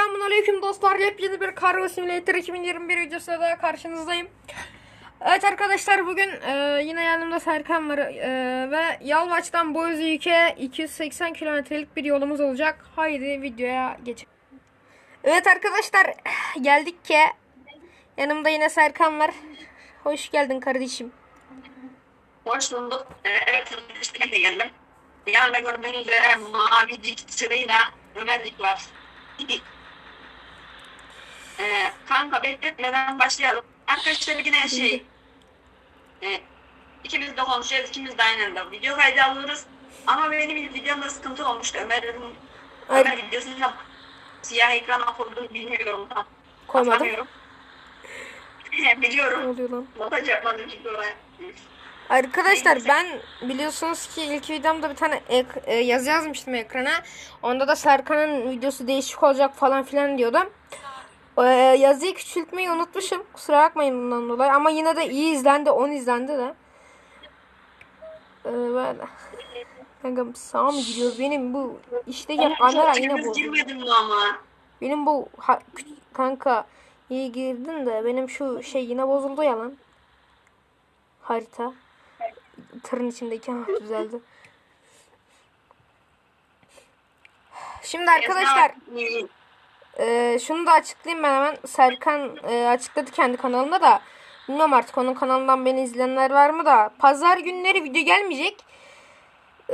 Selamun aleyküm dostlar. Yepyeni bir Cargo Simulator 2021 videosuyla daha karşınızdayım. Evet arkadaşlar bugün e, yine yanımda Serkan var e, ve Yalvaç'tan Bozüyük'e 280 kilometrelik bir yolumuz olacak. Haydi videoya geçelim. Evet arkadaşlar geldik ki yanımda yine Serkan var. Hoş geldin kardeşim. Hoş bulduk. Ee, Evet, işte geldim. Yanında gördüğünüz üzere mavi dik sırayla Ömerlik var. ee, kanka bekletmeden başlayalım. Arkadaşlar yine şey, e, ikimiz de konuşuyoruz, ikimiz de aynı anda video kaydı alıyoruz. Ama benim videomda sıkıntı olmuştu. Ömer'in. Ömer videosunda siyah ekrana kurduğunu bilmiyorum tam. Koymadım. Hatırlamıyorum. Ne Biliyorum. oluyor lan? Nota yapmadım çünkü oraya. Arkadaşlar ben biliyorsunuz ki ilk videomda bir tane ek- e, yazı yazmıştım ekrana. Onda da Serkan'ın videosu değişik olacak falan filan diyordum. E, yazıyı küçültmeyi unutmuşum. Kusura bakmayın bundan dolayı. Ama yine de iyi izlendi. 10 izlendi de. E, böyle. Kanka sağa mı gidiyoruz? Benim bu işte ya kamera yine mi ama? Benim bu ha- kanka iyi girdin de benim şu şey yine bozuldu ya lan. Harita. Tırın içindeki ha düzeldi. Şimdi arkadaşlar e, şunu da açıklayayım ben hemen. Serkan e, açıkladı kendi kanalında da. Bilmiyorum artık onun kanalından beni izleyenler var mı da. Pazar günleri video gelmeyecek.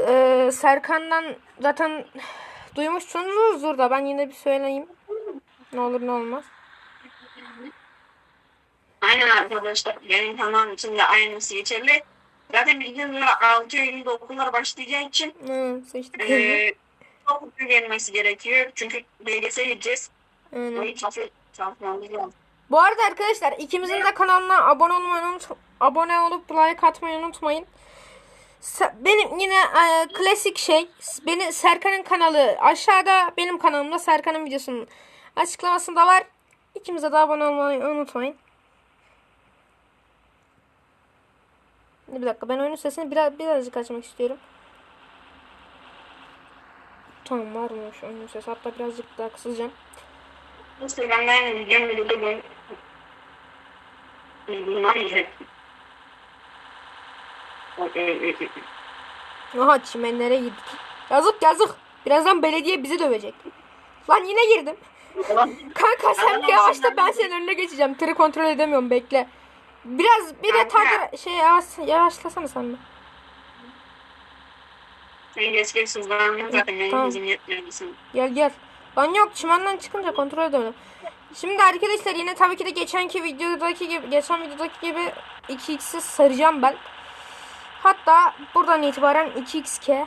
E, Serkan'dan zaten duymuşsunuzdur da ben yine bir söyleyeyim. Ne olur ne olmaz. Aynen arkadaşlar. Benim kanalım için de aynısı geçerli. Zaten bildiğiniz üzere 6 Eylül'de okullar başlayacağı için Hı, seçtik. çok hızlı gelmesi gerekiyor. Çünkü BGS'ye gideceğiz. Aynen. Bu arada arkadaşlar ikimizin de kanalına abone olmayı unut abone olup like atmayı unutmayın. Benim yine e, klasik şey beni Serkan'ın kanalı aşağıda benim kanalımda Serkan'ın videosunun açıklamasında var. İkimize de abone olmayı unutmayın. Bir dakika ben oyunun sesini biraz birazcık açmak istiyorum. Tamam varmış oyunun sesi hatta birazcık daha kısacağım. İşte ben bundan yiyecek. Aha çimenlere girdik. Yazık yazık. Birazdan belediye bizi dövecek. Lan yine girdim. Kanka sen bir yavaşla ben senin önüne geçeceğim. Tırı kontrol edemiyorum bekle. Biraz bir de takır şey yavaş, yavaşlasana sen de. Sen geç geç hızlanıyor zaten Tamam. Gel gel. Lan yok çimenden çıkınca kontrol edemedim. Şimdi arkadaşlar yine tabii ki de geçenki videodaki gibi geçen videodaki gibi 2x'i saracağım ben. Hatta buradan itibaren 2xk.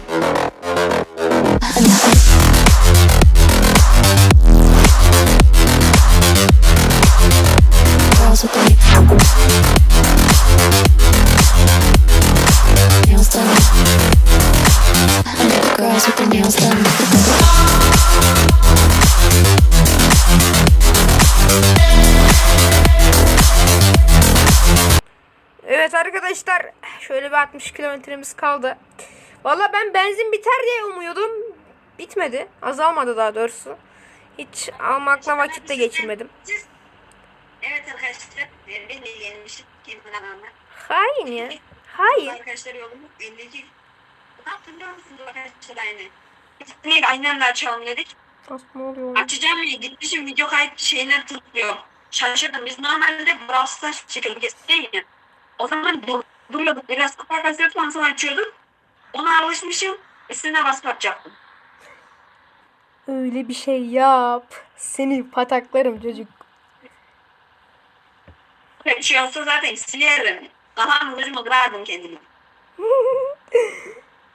Arkadaşlar şöyle bir 60 kilometremiz kaldı. Valla ben benzin biter diye umuyordum. Bitmedi. Azalmadı daha doğrusu. Hiç almakla vakit de geçirmedim. Siz- Evet arkadaşlar. Ben de rağmen. Hain ya. Hayır. Arkadaşlar yolumuz 52. Hatırlıyor musunuz arkadaşlar aynı? Gitmeyi annemle açalım dedik. Ne oluyor? Açacağım ya gitmişim video kayıt şeyler tıklıyor. Şaşırdım. Biz normalde Brows'ta çekildik eskiden ya. O zaman dur, duruyorduk. Biraz kapak ondan sonra açıyorduk. Ona alışmışım. Üstüne basıp açacaktım. Öyle bir şey yap. Seni pataklarım çocuk. Bir şey olsa zaten silerim. Kafamı gözümü kırardım kendimi.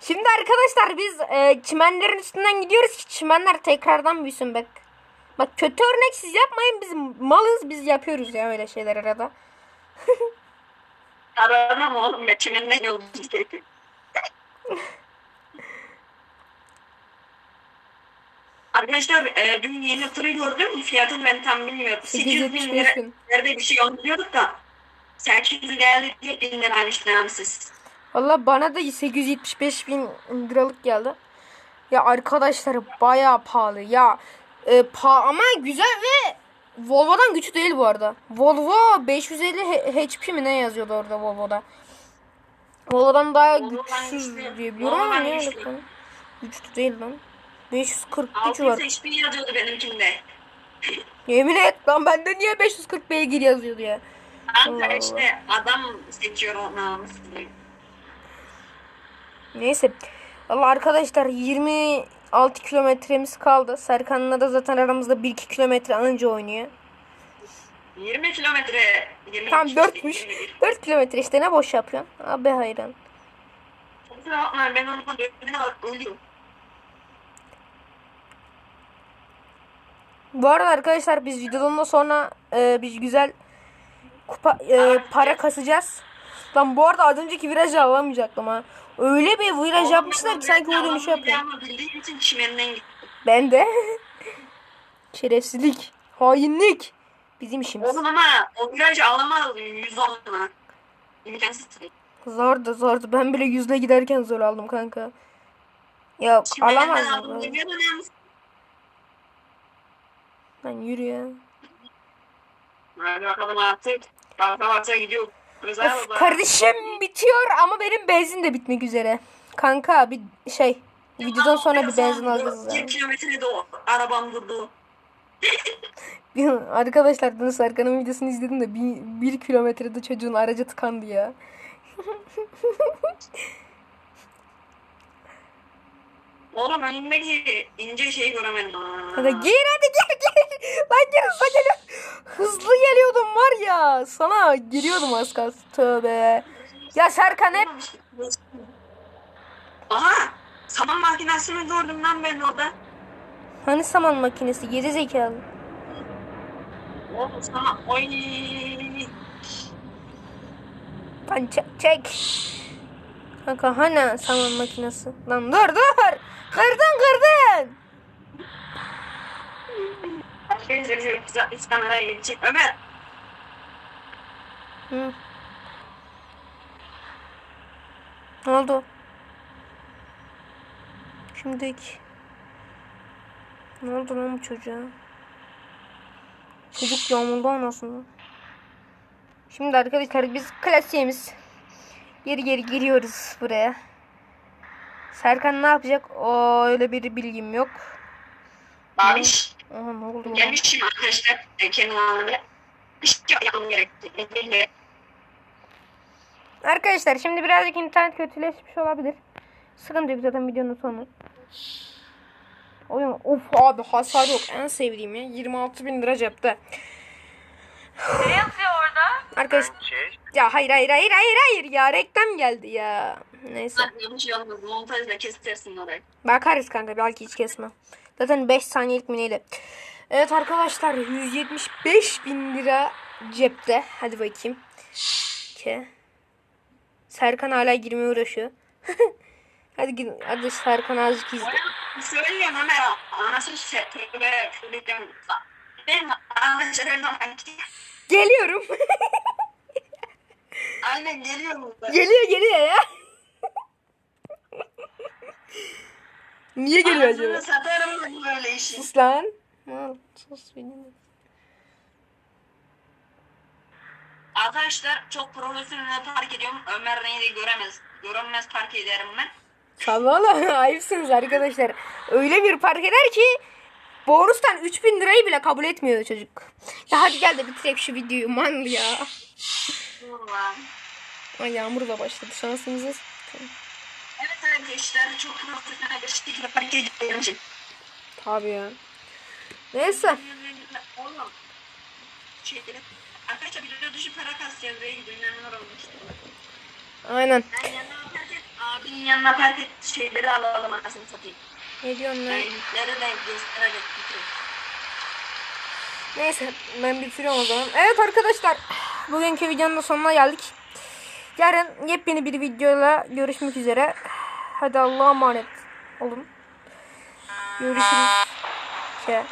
Şimdi arkadaşlar biz e, çimenlerin üstünden gidiyoruz ki çimenler tekrardan büyüsün bak. Bak kötü örnek siz yapmayın biz malız biz yapıyoruz ya öyle şeyler arada. Aramam oğlum çimenden yolum gidiyor. Arkadaşlar e, dün yeni tırı gördüm. Fiyatını ben tam bilmiyorum. 800 bin 875 lira nerede bir şey onduruyorduk da. 800 geldi diye bin liraymış namussuz. Valla bana da 875 bin liralık geldi. Ya arkadaşlar bayağı pahalı ya. E, pa ama güzel ve Volvo'dan güçlü değil bu arada. Volvo 550 H- HP mi ne yazıyordu orada Volvo'da. Volvo'dan daha Volvo'dan güçsüz güçlü. diye biliyorum ama ne güçlü. alaka? Güçlü değil lan. 540 gücü var. 600 HP yazıyordu benimkinde. Yemin et lan bende niye 540 beygir yazıyordu ya. Allah Kanka işte adam seçiyor o namussuz. Neyse. Valla arkadaşlar 26 kilometremiz kaldı. Serkan'la da zaten aramızda 1-2 kilometre anca oynuyor. 20 kilometre. 20 Tam kilometre, 4'müş. 21. 4 kilometre işte ne boş yapıyorsun. Abi hayran. Ben onu. Bu arada arkadaşlar biz videodan da sonra e, biz güzel kupa e, para kasacağız. Lan bu arada az önceki virajı alamayacaktım ha. Öyle bir viraj yapmışlar ki sanki o dönüşü yapıyor. İçin çimenden gittim. Ben de. Şerefsizlik. Hainlik. Bizim işimiz. Oğlum ama o virajı alamazdım 110 lira. İmkansız. Zordu zordu. Ben bile yüzle giderken zor aldım kanka. Aldım alamazdım. Lan yürü ya. Hadi bakalım artık. Basa basa gidiyor. Of, kardeşim bitiyor ama benim benzin de bitmek üzere. Kanka bir şey videodan sonra bir benzin alacağız. 1 yani. kilometrede o arabam durdu. Arkadaşlar dün Serkan'ın videosunu izledim de bir, bir kilometrede çocuğun aracı tıkandı ya. Oğlum önündeki ince şeyi göremedim. Hadi gir hadi gir gir. Lan gir hızlı geliyor. Hızlı geliyordum var ya. Sana giriyordum az kalsın. Tövbe. Ya Serkan hep Aha! Saman makinesini gördüm lan ben orada. hani saman makinesi geri zekalı. Oğlum sana oy. Lan çek, çek. Kanka hani saman makinesi. Lan dur dur. Kırdın kırdın. Arkadaşlar kameraya geçecek. Ömer! Hı. Ne oldu? Şimdiki. Ne oldu lan bu çocuğa? Çocuk yağmurda anasını. Şimdi arkadaşlar biz klasiğimiz. Geri geri giriyoruz buraya. Serkan ne yapacak? O öyle bir bilgim yok. Babiş. Aha ne oldu? Gelmişim arkadaşlar. E. Bir şey. Elbette. Arkadaşlar şimdi birazcık internet kötüleşmiş olabilir. Sıkıntı yok zaten videonun sonu. Oyun of abi hasar yok en sevdiğim ya 26 bin lira cepte. Ne yazıyor orada? Arkadaş Şey, ya hayır hayır hayır hayır hayır ya reklam geldi ya. Neyse. Bak bir şey olmaz. Montajla kesersin orayı. Bakarız kanka belki hiç kesmem. Zaten 5 saniyelik mi neydi? Evet arkadaşlar 175 bin lira cepte. Hadi bakayım. Ke. Serkan hala girmeye uğraşıyor. hadi gir, hadi Serkan azıcık izle. Söylüyorum Ömer anasını söyleyeceğim. Ben Geliyorum. Aynen geliyorum. geliyor geliyor ya. Niye geliyor Anasını acaba? satarım böyle işi. Sus lan. Al, sus benim. Arkadaşlar çok profesyonel park ediyorum. Ömer neydi göremez. Görünmez park ederim ben. Valla ayıpsınız arkadaşlar. Öyle bir park eder ki bonustan 3000 lirayı bile kabul etmiyor çocuk. Ya hadi gel de bitirelim şu videoyu man ya. Ay yağmur da başladı şansımızız. Evet arkadaşlar çok profesyonel bir şekilde. Tabii ya. Neyse. Oğlum. Şeyleri. Arkadaşlar dışı para. Aynen. Ben yanına park et. Abinin yanına park et. Şeyleri alalım anasını satayım. Ne diyorsun lan? Renkleri de göstererek bitireyim. Neyse ben bitiriyorum o zaman. Evet arkadaşlar. Bugünkü videonun da sonuna geldik. Yarın yepyeni bir videoyla görüşmek üzere. Hadi Allah'a emanet olun. Görüşürüz. Ke.